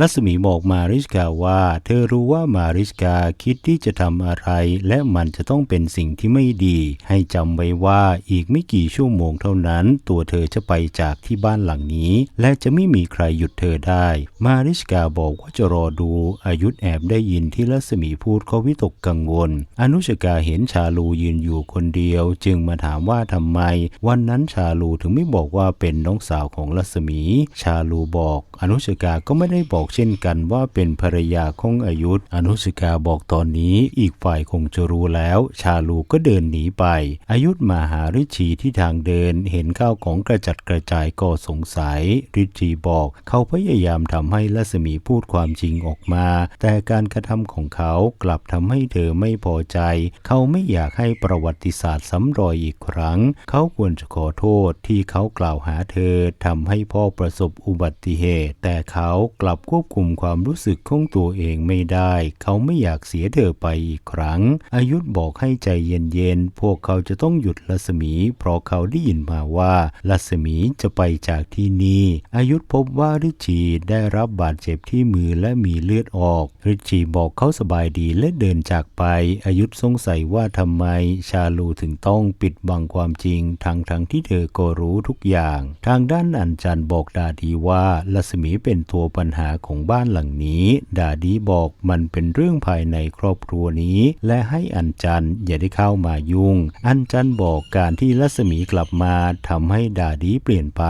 รัศมีบอกมาริสกาว่า เธอรู้ว่ามาริสกาคิดที่จะทำอะไร และมันจะต้องเป็นสิ่งที่ไม่ดี ให้จำไว้ว่าอีกไม่กี่ชั่วโมงเท่านั้น ตัวเธอจะไปจากที่บ้านหลังนี้ และจะไม่มีใครหยุดเธอได้ มาริสกาบอกว่าจะรอดู อายุธแอบได้ยินที่รัศมีพูดเขาวิตกกังวล อนุชกาเห็นชาลูยืนอยู่คนเดียว จึงมาถามว่าทำไม วันนั้นชาลูถึงไม่บอกว่าเป็นน้องสาวของรัศมี ชาลูบอก อนุชกาก็ไม่ได้บอกอกเช่นกันว่าเป็นภรรยาของอายุธอนุชกาบอกตอนนี้อีกฝ่ายคงจะรู้แล้ว ชาลูก็เดินหนีไป อายุธมาหาริชีที่ทางเดินเห็นข้าวของกระจัดกระจายก็สงสัยริชีบอกเขาพยายามทำให้รัศมีพูดความจริงออกมา แต่การกระทำของเขากลับทำให้เธอไม่พอใจ เขาไม่อยากให้ประวัติศาสตร์ซ้ำรอยอีกครั้ง เขาควรจะขอโทษที่เขากล่าวหาเธอทำให้พ่อประสบอุบัติเหตุ แต่เขากลับควควบคุมความรู้สึกของตัวเองไม่ได้ เขาไม่อยากเสียเธอไปอีกครั้ง อายุธบอกให้ใจเย็นๆ พวกเขาจะต้องหยุดรัศมี เพราะเขาได้ยินมาว่ารัศมีจะไปจากที่นี่ อายุธพบว่าริชีได้รับบาดเจ็บที่มือและมีเลือดออกริชีบอกเขาสบายดีและเดินจากไป อายุธสงสัยว่าทำไมชาลูถึงต้องปิดบังความจริงทั้งทั้งที่เธอก็รู้ทุกอย่าง ทางด้านอันจันบอกดาดีว่ารัศมีเป็นตัวปัญหาของบ้านหลังนี้ ดาดีบอกมันเป็นเรื่องภายในครอบครัวนี้ และให้อันจันอย่าได้เข้ามายุ่ง อันจันบอกการที่รัศมีกลับมาทำให้ดาดีเปลี่ยนไป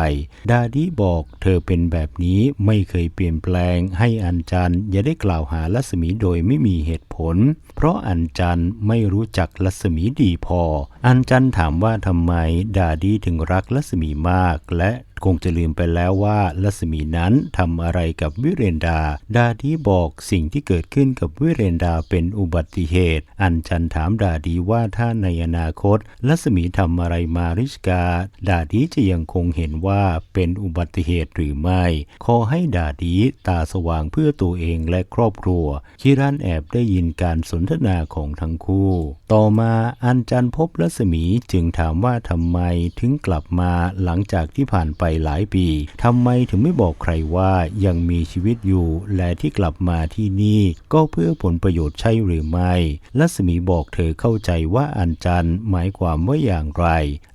ดาดีบอกเธอเป็นแบบนี้ไม่เคยเปลี่ยนแปลง ให้อันจันอย่าได้กล่าวหารัศมีโดยไม่มีเหตุผล เพราะอันจันไม่รู้จักรัศมีดีพอ อันจันถามว่าทำไมดาดีถึงรักรัศมีมากและคงจะลืมไปแล้วว่ารัศมีนั้นทำอะไรกับวิเรนดา ดาดีบอกสิ่งที่เกิดขึ้นกับวิเรนดาเป็นอุบัติเหตุ อันจันถามดาดีว่าถ้าในอนาคตรัศมีทำอะไรมาริชกา ดาดีจะยังคงเห็นว่าเป็นอุบัติเหตุหรือไม่ ขอให้ดาดีตาสว่างเพื่อตัวเองและครอบครัว คิรันแอบได้ยินการสนทนาของทั้งคู่ ต่อมาอันจันพบรัศมีจึงถามว่าทำไมถึงกลับมาหลังจากที่ผ่านไปหลายปีทำไมถึงไม่บอกใครว่ายังมีชีวิตอยู่และที่กลับมาที่นี่ ก็เพื่อผลประโยชน์ใช่หรือไม่รัศมีบอกเธอเข้าใจว่าอันจันหมายความว่าอย่างไร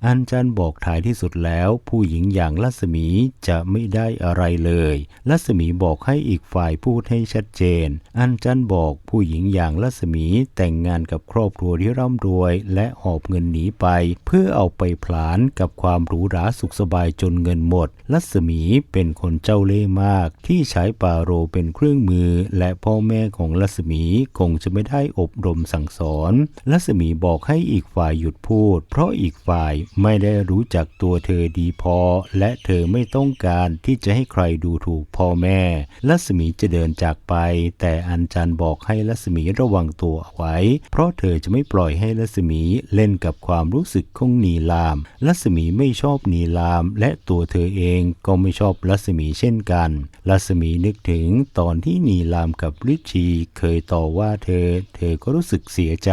อันจันบอกท้ายที่สุดแล้ว ผู้หญิงอย่างรัศมีจะไม่ได้อะไรเลยรัศมีบอกให้อีกฝ่ายพูดให้ชัดเจน อันจันบอกผู้หญิงอย่างรัศมีแต่งงานกับครอบครัวที่ร่ำรวยและหอบเงินหนีไป เพื่อเอาไปผลานกับความหรูหราสุขสบายจนเงินหมดรัศมีเป็นคนเจ้าเล่ห์มาก ที่ใช้ปาโรเป็นเครื่องมือ และพ่อแม่ของรัศมีคงจะไม่ได้อบรมสั่งสอนรัศมีบอกให้อีกฝ่ายหยุดพูด เพราะอีกฝ่ายไม่ได้รู้จักตัวเธอดีพอ และเธอไม่ต้องการที่จะให้ใครดูถูกพ่อแม่รัศมีจะเดินจากไป แต่อันจันบอกให้รัศมีระวังตัวเอาไว้ เพราะเธอจะไม่ปล่อยให้รัศมีเล่นกับความรู้สึกของนีลามรัศมีไม่ชอบนีลามและตัวเธอเองก็ไม่ชอบรัศมีเช่นกัน รัศมีนึกถึงตอนที่นีลามกับริชีเคยต่อว่าเธอ เธอก็รู้สึกเสียใจ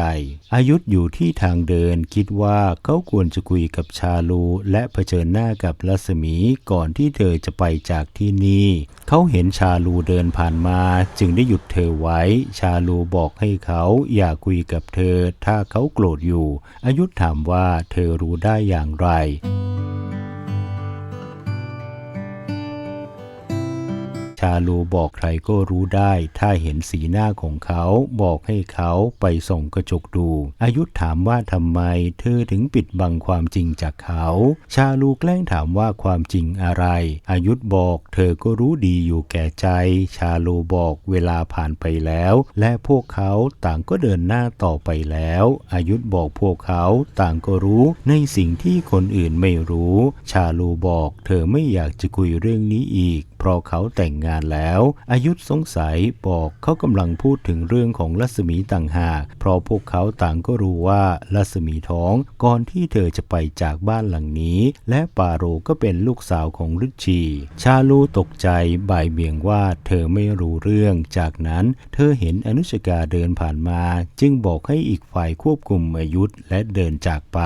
อายุธอยู่ที่ทางเดินคิดว่าเขาควรจะคุยกับชาลู และเผชิญหน้ากับรัศมีก่อนที่เธอจะไปจากที่นี่เขาเห็นชาลูเดินผ่านมา จึงได้หยุดเธอไว้ ชาลูบอกให้เขาอย่าคุยกับเธอ ถ้าเขาโกรธอยู่ อายุธถามว่าเธอรู้ได้อย่างไร ชาลูบอกใครก็รู้ได้ ถ้าเห็นสีหน้าของเขาบอกให้เขาไปส่องกระจกดู อายุถามว่าทำไมเธอถึงปิดบังความจริงจากเขา ชาลูแกล้งถามว่าความจริงอะไร อายุบอกเธอก็รู้ดีอยู่แก่ใจ ชาลูบอกเวลาผ่านไปแล้ว และพวกเขาต่างก็เดินหน้าต่อไปแล้ว อายุบอกพวกเขาต่างก็รู้ในสิ่งที่คนอื่นไม่รู้ ชาลูบอกเธอไม่อยากจะคุยเรื่องนี้อีก ราะเขาแต่งงานแล้ว อายุสงสัยบอกเขากำลังพูดถึงเรื่องของรัศมีต่างหาก เพราะพวกเขาต่างก็รู้ว่ารัศมีท้องก่อนที่เธอจะไปจากบ้านหลังนี้ และปาโรก็เป็นลูกสาวของฤชี ชาลูตกใจบ่ายเบี่ยงว่าเธอไม่รู้เรื่อง จากนั้นเธอเห็นอนุชกาเดินผ่านมา จึงบอกให้อีกฝ่ายควบคุมอายุธและเดินจากไป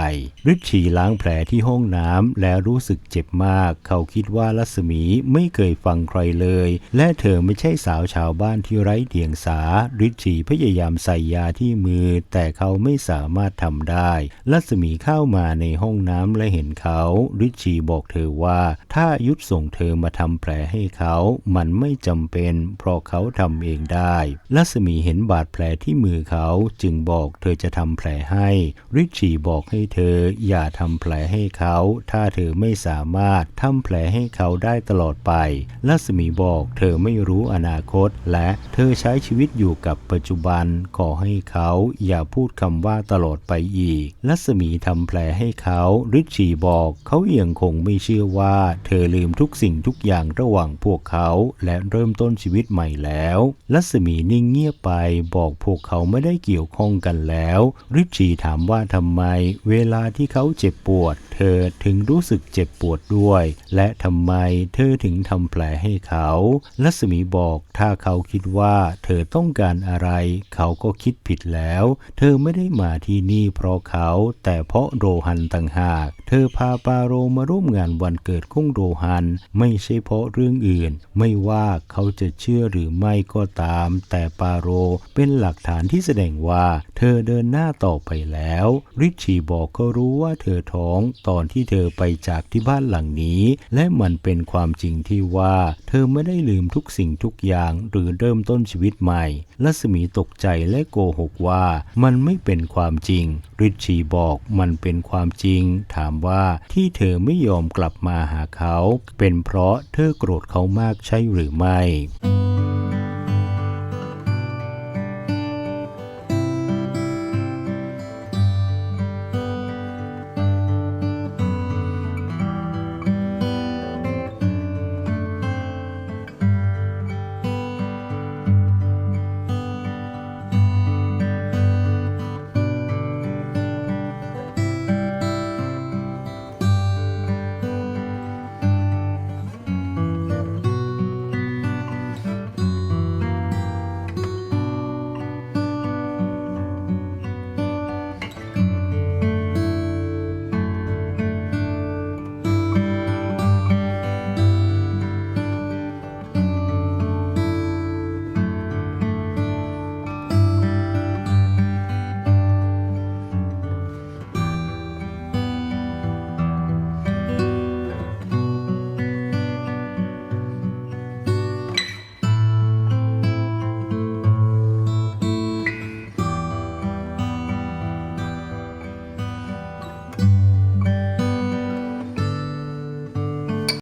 ฤชีล้างแผลที่ห้องน้ำและรู้สึกเจ็บมาก เขาคิดว่ารัศมีไม่เคยฟังใครเลย และเธอไม่ใช่สาวชาวบ้านที่ไร้เดียงสาริชีพยายามใส่ยาที่มือ แต่เขาไม่สามารถทำได้รัศมีเข้ามาในห้องน้ำและเห็นเขาริชีบอกเธอว่า ถ้ายุดส่งเธอมาทำแผลให้เขา มันไม่จำเป็น เพราะเขาทำเองได้รัศมีเห็นบาดแผลที่มือเขาจึงบอกเธอจะทำแผลให้ริชชีบอกให้เธออย่าทำแผลให้เขา ถ้าเธอไม่สามารถทำแผลให้เขาได้ตลอดไปรัศมีบอกเธอไม่รู้อนาคต และเธอใช้ชีวิตอยู่กับปัจจุบัน ขอให้เขาอย่าพูดคำว่าตลอดไปอีกรัศมีทำแผลให้เขาริชีบอกเขายังคงไม่เชื่อว่า เธอลืมทุกสิ่งทุกอย่างระหว่างพวกเขา และเริ่มต้นชีวิตใหม่แล้วรัศมีนิ่งเงียบไปบอกพวกเขาไม่ได้เกี่ยวข้องกันแล้วริชีถามว่าทำไม เวลาที่เขาเจ็บปวด อถึงรู้สึกเจ็บปวดด้วย และทำไมเธอถึงทำแผลให้เขารัศมีบอกถ้าเขาคิดว่าเธอต้องการอะไร เขาก็คิดผิดแล้ว เธอไม่ได้มาที่นี่เพราะเขา แต่เพราะโรฮันต่างหาก เธอพาปาโรมาร่วมงานวันเกิดของโรฮัน ไม่ใช่เพราะเรื่องอื่น ไม่ว่าเขาจะเชื่อหรือไม่ก็ตาม แต่ปาโรเป็นหลักฐานที่แสดงว่า เธอเดินหน้าต่อไปแล้ว ริชชีบอกเขารู้ว่าเธอท้องตอนที่เธอไปจากที่บ้านหลังนี้ และมันเป็นความจริงที่ว่า เธอไม่ได้ลืมทุกสิ่งทุกอย่างหรือเริ่มต้นชีวิตใหม่รัศมีตกใจและโกหกว่า มันไม่เป็นความจริง ริชชีบอกมันเป็นความจริง ถามว่าที่เธอไม่ยอมกลับมาหาเขา เป็นเพราะเธอโกรธเขามากใช่หรือไม่